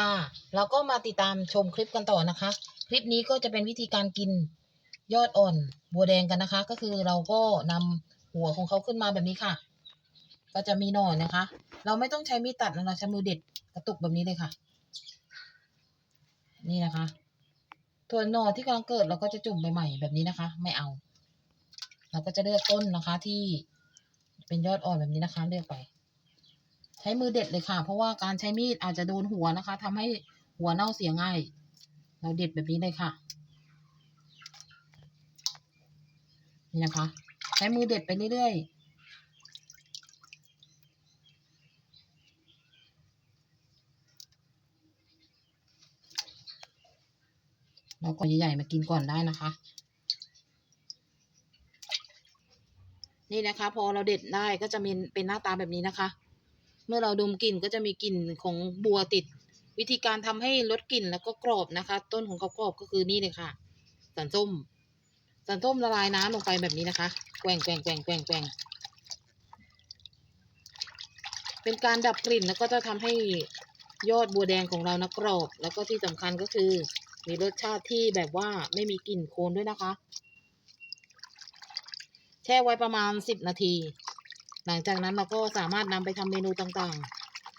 ค่ะเราก็มาติดตามชมคลิปกันต่อนะคะ คลิปนี้ก็จะเป็นวิธีการกินยอดอ่อนบัวแดงกันนะคะ ก็คือเราก็นำหัวของเขาขึ้นมาแบบนี้ค่ะ ก็จะมีหน่อนะคะ เราไม่ต้องใช้มีดตัดนะเราใช้มือเด็ดกระตุกแบบนี้เลยค่ะ นี่นะคะถั่วหน่อที่กำลังเกิดเราก็จะจุ่มใหม่ๆแบบนี้นะคะ ไม่เอา เราก็จะเลือกต้นนะคะที่เป็นยอดอ่อนแบบนี้นะคะ เลือกไป ใช้มือเด็ดเลยค่ะ เพราะว่าการใช้มีดอาจจะโดนหัวนะคะทำให้หัวเน่าเสียง่าย เราเด็ดแบบนี้เลยค่ะ นี่นะคะ ใช้มือเด็ดไปเรื่อยๆเราก็ใหญ่ๆมากินก่อนได้นะคะ นี่นะคะ พอเราเด็ดได้ก็จะมีเป็นหน้าตาแบบนี้นะคะ เมื่อเราดมกลิ่นก็จะมีกลิ่นของบัวติด วิธีการทำให้ลดกลิ่นแล้วก็กรอบนะคะ ต้นของเขากรอบก็คือนี่เลยค่ะสันส้มสันส้มละลายน้ำลงไปแบบนี้นะคะแกว่งแกว่งแกว่งแกว่งแกว่งเป็นการดับกลิ่นแล้วก็จะทำให้ยอดบัวแดงของเรานะกรอบ แล้วก็ที่สำคัญก็คือ มีรสชาติที่แบบว่าไม่มีกลิ่นโคลนด้วยนะคะ แช่ไว้ประมาณสิบนาที หลังจากนั้นเราก็สามารถนำไปทำเมนูต่าง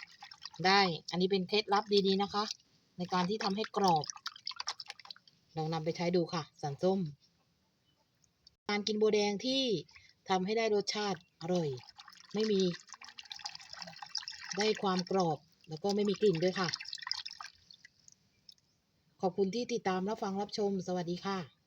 ๆ ได้ อันนี้เป็นเคล็ดลับดีๆนะคะ ในการที่ทำให้กรอบ ลองนำไปใช้ดูค่ะ สันส้ม การกินบัวแดงที่ทำให้ได้รสชาติอร่อย ไม่มี ได้ความกรอบแล้วก็ไม่มีกลิ่นด้วยค่ะ ขอบคุณที่ติดตามรับฟังรับชม สวัสดีค่ะ